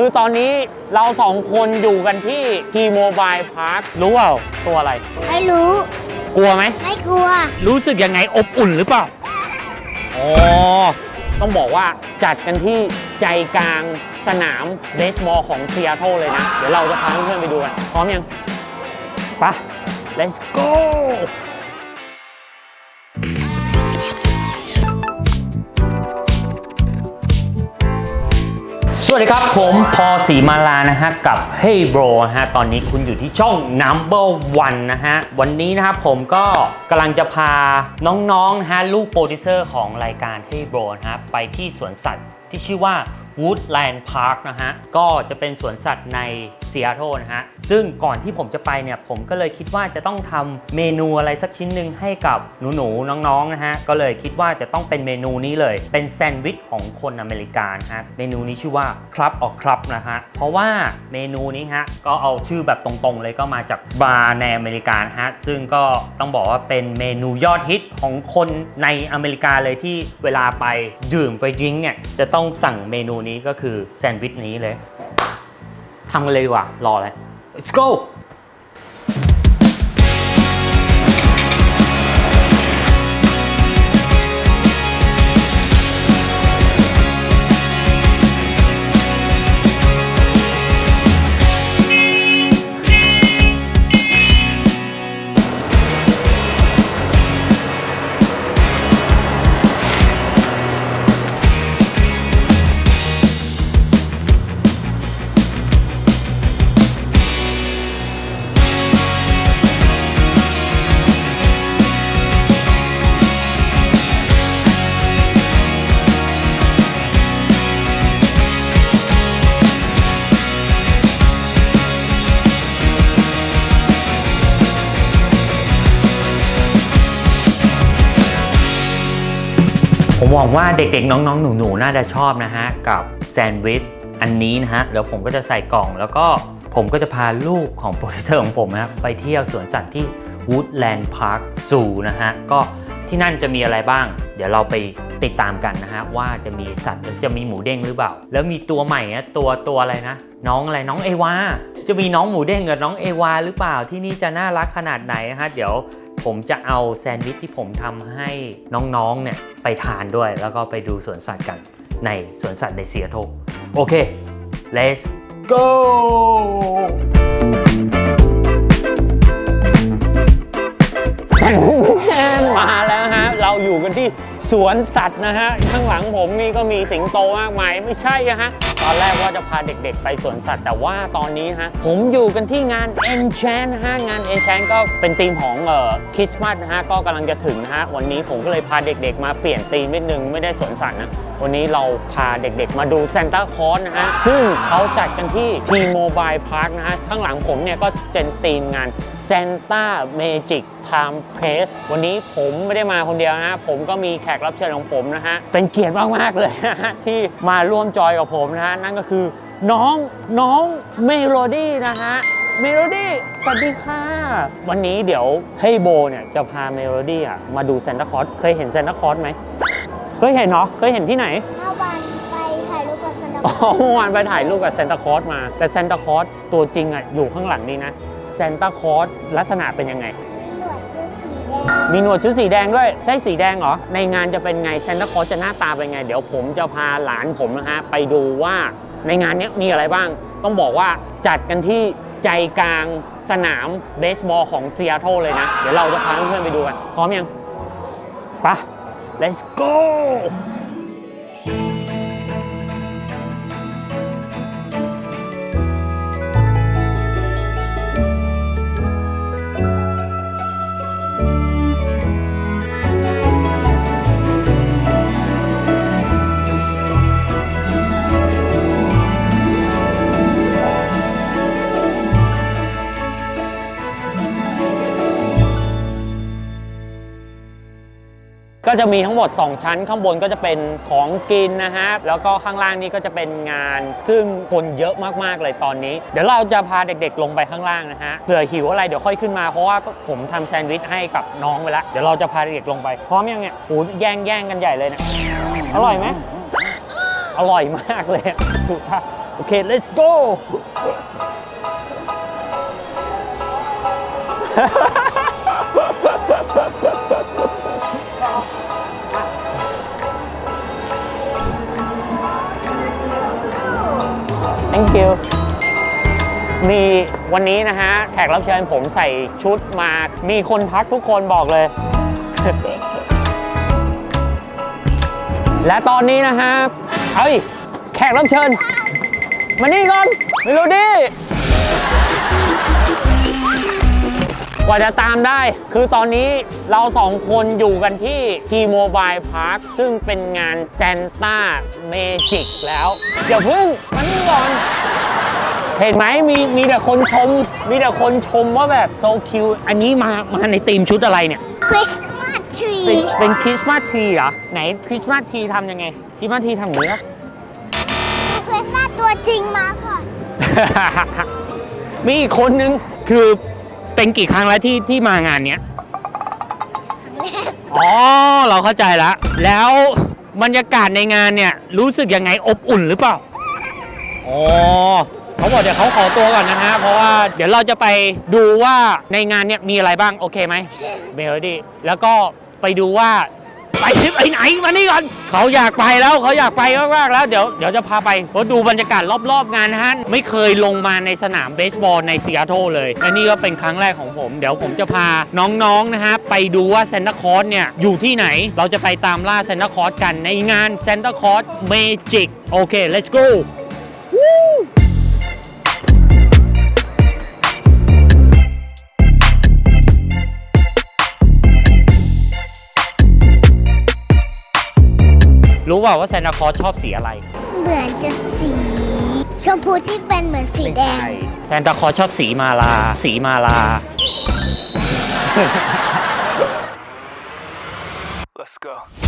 คือตอนนี้เราสองคนอยู่กันที่ทีโมบายพาร์ครู้เปล่าตัวอะไร ไม่รู้ กลัวไหม ไม่กลัว รู้สึกยังไงอบอุ่นหรือเปล่าอ๋อต้องบอกว่าจัดกันที่ใจกลางสนามเบสบอลของซีแอตเทิลเลยนะ เดี๋ยวเราจะพาเพื่อนๆไปดูกันพร้อมยังไปะ let's go สวัสดีครับ ผมพอสีมาลานะฮะกับ Hey Bro นะฮะตอนนี้คุณอยู่ที่ช่อง Number One นะฮะวันนี้นะครับผมก็กำลังจะพาน้องๆนะฮะลูกโปรดิวเซอร์ของรายการ Hey Bro นะฮะไปที่สวนสัตว์ที่ชื่อว่า Woodland Park นะฮะ ก็จะเป็นสวนสัตว์ในซีแอตเทิลนะฮะ ซึ่งก่อนที่ผมจะไปเนี่ย ผมก็เลยคิดว่าจะต้องทำเมนูอะไรสักชิ้นหนึ่งให้กับหนูๆน้องๆนะฮะ ก็เลยคิดว่าจะต้องเป็นเมนูนี้เลย เป็นแซนด์วิชของคนอเมริกันฮะ เมนูนี้ชื่อว่าครับออกครับนะฮะ เพราะว่าเมนูนี้ฮะ ก็เอาชื่อแบบตรงๆ เลยก็มาจากบาร์ในอเมริกาฮะ ซึ่งก็ต้องบอกว่าเป็นเมนูยอดฮิตของคนในอเมริกาเลยที่เวลาไปดื่มไปดิ้งเนี่ยจะต้องสั่งเมนูนี้ก็คือแซนด์วิชนี้เลยทำกันเลยดีกว่า รอเลย let's go ผมหวังว่าเด็กๆ น้องๆ หนูๆ น่าจะชอบนะฮะ กับแซนด์วิชอันนี้นะฮะ เดี๋ยวผมก็จะใส่กล่องแล้วก็ผมก็จะพาลูกของโปรดิวเซอร์ของผมนะไปเที่ยวสวนสัตว์ที่ Woodland Park Zoo นะฮะ ก็ที่นั่นจะมีอะไรบ้าง เดี๋ยวเราไปติดตามกันนะฮะ ว่าจะมีสัตว์จะมีหมูเด้งหรือเปล่า แล้วมีตัวใหม่นะตัวตัวอะไรนะ น้องอะไรน้องเอวาจะมีน้องหมูเด้งกับน้องเอวาหรือเปล่าที่นี่จะน่ารักขนาดไหนนะฮะเดี๋ยว ผมจะเอาแซนด์วิชที่ผมทำให้น้องๆเนี่ยไปทานด้วย แล้วก็ไปดูสวนสัตว์กันในสวนสัตว์ในเซียโตโอเค let's go มาแล้วฮะ เราอยู่กันที่ สวนสัตว์นะฮะ ข้างหลังผมนี่ก็มีสิงโตมากมาย ไม่ใช่นะฮะ ตอนแรกว่าจะพาเด็กๆ ไปสวนสัตว์ แต่ว่าตอนนี้ฮะ ผมอยู่กันที่งาน Enchant นฮะ งาน Enchant ก็เป็นธีมของเอ่อคริสต์มาสนะฮะ ก็กำลังจะถึงนะฮะ วันนี้ผมก็เลยพาเด็กๆ มาเปลี่ยนธีมนิดนึงไม่ได้สวนสัตว์นะ วันนี้เราพาเด็กๆ มาดูซ a นต้าคอ s นะฮะ ซึ่งเขาจัดกันที่ T-Mobile Park นะฮะ ข้างหลังผมเนี่ยก็เป็นธีมงาน Santa Magic Time Place วันนี้ผมไม่ได้มาคนเดียวนะฮะผมก็มีแขกรับเชิญของผมนะฮะ เป็นเกียรติมาก ๆ เลยนะฮะ ที่มาร่วมจอยกับผมนะฮะ นั่นก็คือน้องน้องเมโลดี้นะฮะเมโลดี้สวัสดีค่ะ วันนี้เดี๋ยวให้โบเนี่ยจะพาเมโลดี้อะมาดู Santa Claus เคยเห็น Santa Claus ไหมเคยเห็นเนาะเคยเห็นที่ไหนเมื่อวันไปถ่ายรูปกับซันตาอ๋อเมื่อวานไปถ่ายรูปกับซานตาคลอสมา แต่ซานตาคลอสตัวจริงอะอยู่ข้างหลังนี้นะ ซานตาคลอสลักษณะเป็นยังไงหนวดชื่อสีแดงมีหนวดชุดสีแดงด้วย ใช่สีแดงเหรอ ในงานจะเป็นไงซานตาคลอสจะหน้าตาเป็นไง เดี๋ยวผมจะพาหลานผมนะฮะ ไปดูว่าในงานเนี้ยมีอะไรบ้าง ต้องบอกว่าจัดกันที่ใจกลางสนามเบสบอลของซีแอตเทิลเลยนะ เดี๋ยวเราจะพาเพื่อนๆไปดูกัน พร้อมยังไปะ let's go ก็จะมีทั้งหมด 2 ชั้นข้างบนก็จะเป็นของกินนะฮะแล้วก็ข้างล่างนี้ก็จะเป็นงาน ซึ่งคนเยอะมากๆเลยตอนนี้ เดี๋ยวเราจะพาเด็กๆ ลงไปข้างล่างนะฮะเผื่อหิวอะไรเดี๋ยวค่อยขึ้นมาเพราะว่าผมทำแซนด์วิชให้กับน้องไปแล้วเดี๋ยวเราจะพาเด็กๆลงไปพร้อมยังเนี่ยโอ้ยแย่งแย่งกันใหญ่เลยเนะอร่อยไหมอร่อยมากเลยถูกปะโอเค let's go thank you มีวันนี้นะฮะ แขกรับเชิญผมใส่ชุดมา มีคนทักทุกคนบอกเลย และตอนนี้นะฮะ เฮ้ย แขกรับเชิญ มานี่ก่อนเมโลดี้ กว่าจะตามได้ คือตอนนี้เราสองคนอยู่กันที่ T-Mobile Park ซึ่งเป็นงาน Santa Magic แล้วเดี๋ยวพึ่งมานี่ก่อนเห็นไหมมีมีแต่คนชม มีแต่คนชมว่าแบบโซคิวอันนี้มามาในธีมชุดอะไรเนี่ยคริสต์มาสทรีเป็นเป็นคริสต์มาสทรีเหรอ ไหนคริสต์มาสทรีทำยังไงคริสต์มาสทรีทำอย่างนี้ปะคริสต์มาสตัวจริงมาค่ะ มีอีกคนนึงคือ เป็นกี่ครั้งแล้วที่ที่มางานเนี้ยอ๋อเราเข้าใจแล้วแล้วบรรยากาศในงานเนี่ยรู้สึกยังไงอบอุ่นหรือเปล่าอ๋อเขาบอกเดี๋ยวเขาขอตัวก่อนนะฮะ เพราะว่าเดี๋ยวเราจะไปดูว่าในงานเนี่ยมีอะไรบ้างโอเคไหมเมโลดี้แล้วก็ไปดูว่า ไปไปไหนมานี่ก่อนเขาอยากไปแล้วเขาอยากไปมากๆแล้วเดี๋ยวเดี๋ยวจะพาไปเพราะดูบรรยากาศรอบๆงานนะฮะไม่เคยลงมาในสนามเบสบอลในซีแอตเทิลเลยและนี่ก็เป็นครั้งแรกของผม เดี๋ยวผมจะพาน้องๆนะฮะไปดูว่าเซนต์คอร์สเนี่ยอยู่ที่ไหน เราจะไปตามล่าเซนต์คอร์สกันในงานเซนต์คอร์สเมจิกโอเค let's go รู้เปล่าว่าเซนต์คอร์สชอบสีอะไรเหมือนจะสี ชมพูที่เป็นเหมือนสีแดงแซนตาคลอสชอบสีมาลา สีมาลา Let's go.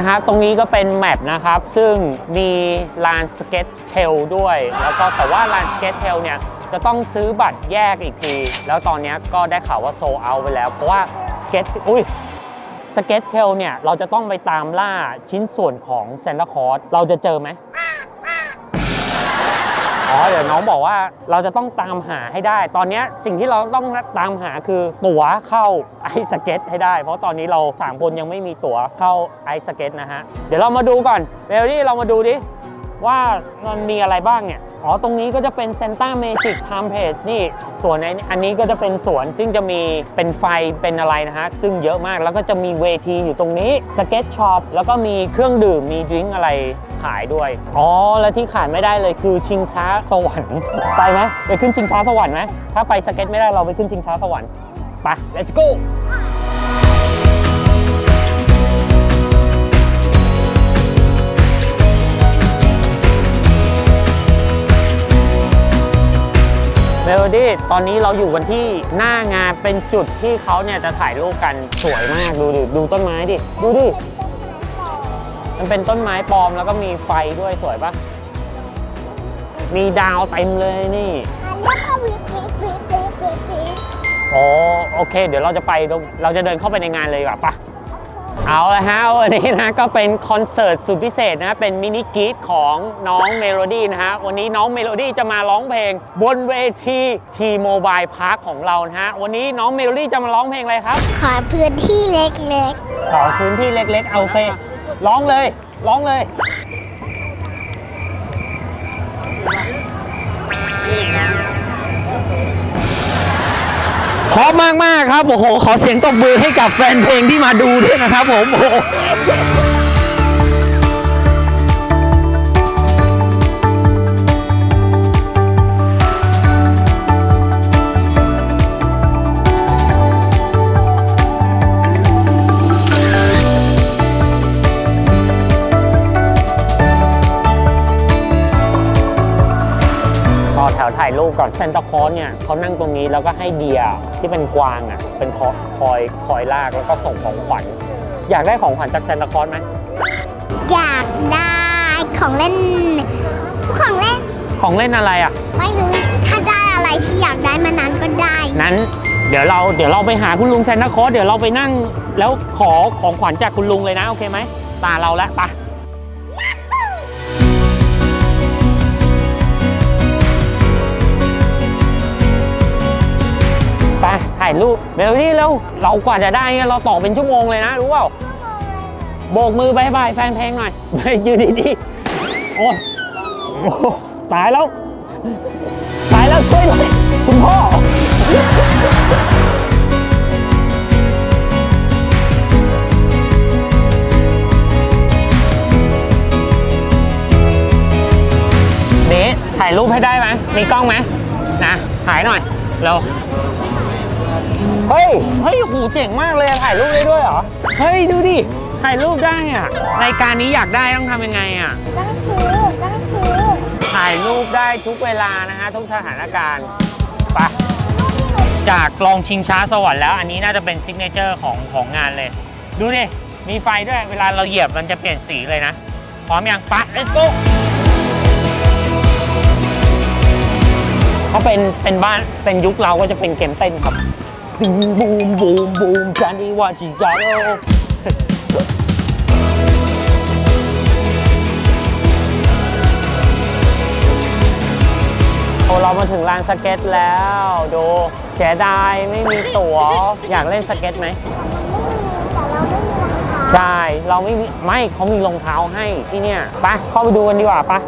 นะครับ ตรงนี้ก็เป็นแมปนะครับ ซึ่งมีลานสเก็ตเทลด้วย แล้วก็แต่ว่าลานสเก็ตเทลเนี่ยจะต้องซื้อบัตรแยกอีกที แล้วตอนนี้ก็ได้ข่าวว่าโซเอาไปแล้ว เพราะว่าสเก็ตอุ้ยสเก็ตเทลเนี่ยเราจะต้องไปตามล่าชิ้นส่วนของเซนต์คอร์สเราจะเจอไหม อ๋อเดี๋ยวน้องบอกว่าเราจะต้องตามหาให้ได้ ตอนนี้สิ่งที่เราต้องตามหาคือตั๋วเข้าไอสเก็ตให้ได้ เพราะตอนนี้เราสามคนยังไม่มีตั๋วเข้าไอสเก็ตนะฮะ เดี๋ยวเรามาดูก่อนเบลลี่เรามาดูดิ ว่ามันมีอะไรบ้างเนี่ย อ๋อ ตรงนี้ก็จะเป็น Santa Magic Time Place นี่ส่วนในอันนี้ก็จะเป็นสวนซึ่งจะมีเป็นไฟเป็นอะไรนะฮะ ซึ่งเยอะมากแล้วก็จะมีเวทีอยู่ตรงนี้สเก็ตช็อปแล้วก็มีเครื่องดื่มมีดริงก์อะไรขายด้วย อ๋อ แล้วที่ขาดไม่ได้เลยคือชิงช้าสวรรค์ไปไหมไปขึ้นชิงช้าสวรรค์ไหมถ้าไปสเก็ตไม่ได้เราไปขึ้นชิงช้าสวรรค์ไป let's go เมโลดี้ตอนนี้เราอยู่กันที่หน้างานเป็นจุดที่เขาเนี่ยจะถ่ายรูปกันสวยมากดูดิดูต้นไม้ดิ ดูดิ มันเป็นต้นไม้ปลอมแล้วก็มีไฟด้วยสวยปะมีดาวเต็มเลยนี่แล้วก็วิบวิบวิบวิบวิบวิบโอ้โอเค เดี๋ยวเราจะไปตรงเราจะเดินเข้าไปในงานเลยดีกว่าปะ เอาละฮะวันนี้นะก็เป็นคอนเสิร์ตสุดพิเศษนะ เป็นมินิกรีดของน้องเมโลดี้นะฮะ วันนี้น้องเมโลดี้จะมาร้องเพลง บนเวทีทีโมบายพาร์คของเรานะฮะ วันนี้น้องเมโลดี้จะมาร้องเพลงอะไรครับ ขอพื้นที่เล็กขอพื้นที่เล็กๆ เอาเพลงร้องเลย ร้องเลย พร้อมมากมากครับ โอ้โห ขอเสียงตบมือให้กับแฟนเพลงที่มาดูด้วยนะครับผมโอ้ ซนตาคอร์สสเนี่ยเขานั่งตรงนี้แล้วก็ให้เดียที่เป็นกวางอะเป็นคอคอยคอยลากแล้วก็ส่งของขวัญอยากได้ของขวัญจากซานตาคลอสไหมอยากได้ของเล่น ของเล่น ของเล่นอะไรอะ ไม่รู้ถ้าได้อะไรที่อยากได้มานานก็ได้ นั้น เดี๋ยวเราเดี๋ยวเราไปหาคุณลุงซานตาคลอสเดี๋ยวเราไปนั่ง แล้วขอของขวัญจากคุณลุงเลยนะโอเคไหมตาเราแล้วไปะายรูปเดี๋ยวนี้แล้วเรากว่าจะได้เนี่ยเราต่อเป็นชั่วโมงเลยนะรู้เปล่าโบกมือบายบายแฟนเพลงหน่อยไม่ยืนดีๆโอ้ยโหตายแล้ว ตายแล้วช่วยหน่อยคุณพ่อเดะถ่ายรูปให้ได้ไหมมีกล้องไหมนะถ่ายหน่อยเร็ว เฮ้ย เฮ้ยหูเจ๋งมากเลยอะถ่ายรูปได้ด้วยเหรอ เฮ้ย ดูดิ ถ่ายรูปได้อะรายการนี้อยากได้ต้องทำยังไงอะต้องซื้อต้องซื้อถ่ายรูปได้ทุกเวลานะฮะทุกสถานการณ์ไปจากกลองชิงช้าสวรรค์แล้วอันนี้น่าจะเป็นซิกเนเจอร์ของของงานเลย ดูดิ มีไฟด้วย เวลาเราเหยียบมันจะเปลี่ยนสีเลยนะ พร้อมยังไปะ let's go ถ้าเป็นเป็นบ้านเป็นยุคเราก็จะเป็นเกมเต้นครับ บูมบูมบูมบูมจานิวาชิกาโรโอ้เรามาถึงลานสเก็ตแล้ว ดูเสียดายไม่มีตั๋วอยากเล่นสเก็ตไหมใช่ เราไม่มีไม่เขามีรองเท้าให้ที่เนี่ยไปเข้าไปดูกันดีกว่าปะ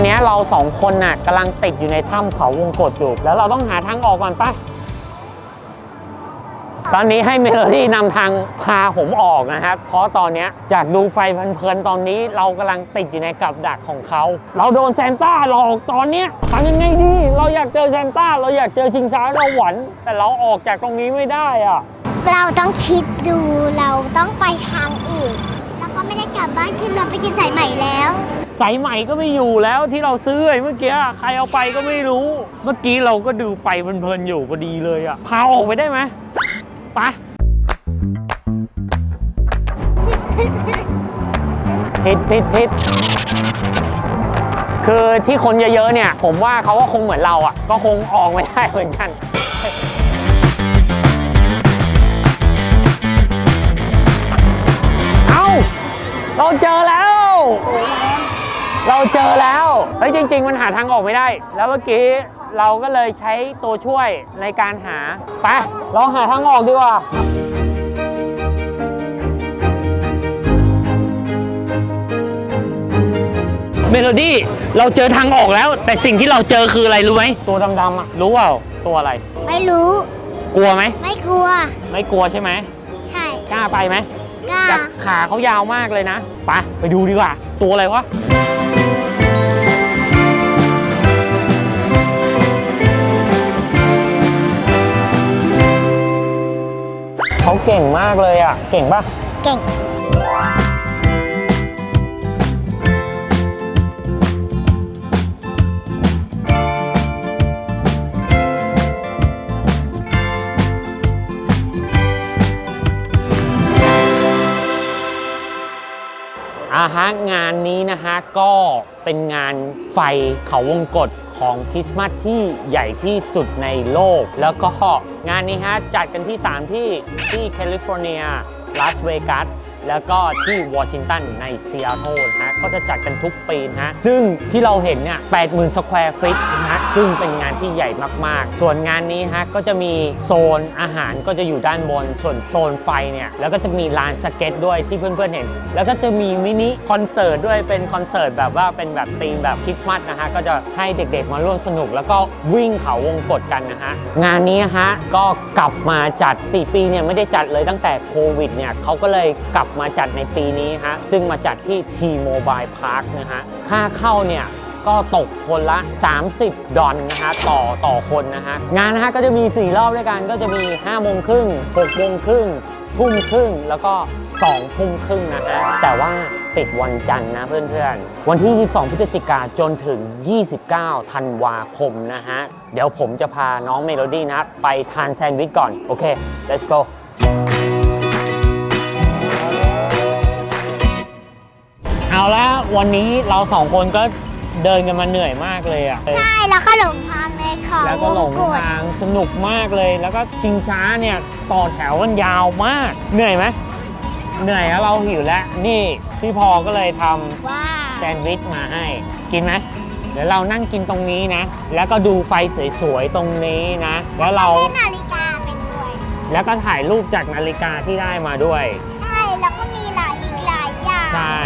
อนนี้เราสองคนน่ะกำลังติดอยู่ในถ้ำเขาวงกฏอยู่ แล้วเราต้องหาทางออกก่อนปะตอนนี้ให้เมโลดี้นำทางพาผมออกนะครับ เพราะตอนนี้จากดูไฟเพลินๆตอนนี้เรากำลังติดอยู่ในกับดักของเขา เราโดนแซนต้าหลอกตอนนี้ทำยังไงดี เราอยากเจอแซนต้า เราอยากเจอชิงช้าสวรรค์แต่เราออกจากตรงนี้ไม่ได้อะเราต้องคิดดูเราต้องไปทางอื่น แล้วก็ไม่ได้กลับบ้านขึ้นรถไปกินสายใหม่แล้ว สายใหม่ก็ไม่อยู่แล้วที่เราซื้อไอ้เมื่อกี้ใครเอาไปก็ไม่รู้ เมื่อกี้เราก็ดูไฟเพลินๆอยู่พอดีเลยอะพาออกไปได้ไหมไปผิดผิดผิดคือที่คนเยอะๆเนี่ย ผมว่าเขาก็คงเหมือนเราอะก็คงออกไม่ได้เหมือนกันเอาเราเจ เราเจอแล้วเฮ้ยจริง ๆ มันหาทางออกไม่ได้ แล้วเมื่อกี้เราก็เลยใช้ตัวช่วยในการหา ไปลองหาทางออกดีกว่า เมโลดี้ เราเจอทางออกแล้ว แต่สิ่งที่เราเจอคืออะไรรู้ไหม ตัวดำๆอะ รู้เปล่า ตัวอะไร ไม่รู้ กลัวไหม ไม่กลัว ไม่กลัวใช่ไหม ใช่กล้าไปไหมกล้าแต่ขาเขายาวมากเลยนะ ไป ไปดูดีกว่า ตัวอะไรวะ เขาเก่งมากเลยอะ เก่งปะเก่ง อาฮะงานนี้นะฮะก็เป็นงานไฟเขาวงกฏของคริสต์มาสที่ใหญ่ที่สุดในโลก แล้วก็งานนี้ฮะจัดกันที่ 3 ที่ที่แคลิฟอร์เนียลาสเวกัสแล้วก็ที่วอชิงตันในซีแอตเทิลนะฮะก็จะจัดกันทุกปีนะฮะซึ่งที่เราเห็นเนี่ย80,000สแควร์ฟิตนะ ซึ่งเป็นงานที่ใหญ่มากๆ ส่วนงานนี้ฮะก็จะมีโซนอาหารก็จะอยู่ด้านบน ส่วนโซนไฟเนี่ยแล้วก็จะมีลานสเก็ตด้วยที่เพื่อนๆเห็น แล้วก็จะมีมินิคอนเสิร์ตด้วยเป็นคอนเสิร์ตแบบว่าเป็นแบบธีมแบบคริสต์มาสนะฮะก็จะให้เด็กๆมาร่วมสนุก แล้วก็วิ่งเขาวงกตกันนะฮะงานนี้ฮะก็กลับมาจัด 4 ปีเนี่ยไม่ได้จัดเลยตั้งแต่โควิดเนี่ยเขาก็เลยกลับมาจัดในปีนี้ฮะซึ่งมาจัดที่ T-Mobile Park นะฮะค่าเข้าเนี่ย ก็ตกคนละ 30 ดอลนะฮะต่อต่อคนนะฮะงานนะฮะก็จะมี 4 รอบด้วยกันก็จะมี 5 โมงครึ่ง6โมงครึ่งทุ่มครึ่งแล้วก็2ทุ่มครึ่งนะฮะแต่ว่าติดวันจันทร์นะเพื่อนๆ วันที่ 22 พฤศจิกาจนถึง 29 ธันวาคมนะฮะ เดี๋ยวผมจะพาน้องเมโลดี้นะไปทานแซนด์วิชก่อน โอเค let's go เอาละวันนี้เราสองคนก็ เดินกันมาเหนื่อยมากเลยอะใช่แล้วก็หลงทางเลยค่ะแล้วก็หลงวกตทางสนุกมากเลย แล้วก็ชิงช้าเนี่ยต่อแถวกันยาวมาก เหนื่อยไหมเหนื่อยแล้วเราหิวแล้ว นี่พี่พอก็เลยทำว้าแซนด์วิชมาให้ กินไหมเดี๋ยวเรานั่งกินตรงนี้นะ แล้วก็ดูไฟสวยๆตรงนี้นะ แล้วเราเล่นนาฬิกาไปด้วย แล้วก็ถ่ายรูปจากนาฬิกาที่ได้มาด้วย ใช่ แล้วก็มีหลายอีกหลายอย่าง ใช่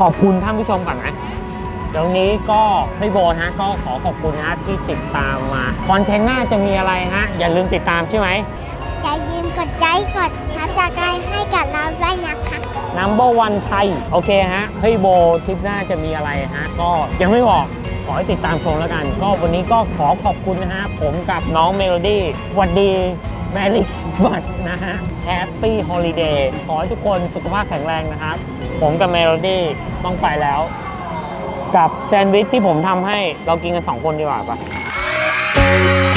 ขอบคุณท่านผู้ชมก่อนนะ เดี๋ยวนี้ก็พี่โบนะก็ขอขอบคุณนะที่ติดตามมาคอนเทนต์หน้าจะมีอะไรฮะ อย่าลืมติดตามใช่ไหมอย่าลืมกดใจกดทับจากใจให้กับเราด้วยนะคะ number one ไทยโอเคฮะพี่โบทริปหน้าจะมีอะไรฮะ ก็ยังไม่บอกขอให้ติดตามชมแล้วกัน ก็วันนี้ก็ขอขอบคุณนะฮะ ผมกับน้องเมโลดี้สวัสดีแมรี่บัตนะฮะแฮปปี้ฮอลิเดย์ขอให้ทุกคนสุขภาพแข็งแรงนะครับ ผมกับเมโลดี้ต้องไปแล้ว กับแซนด์วิชที่ผมทำให้เรากินกันสองคนดีกว่าปะ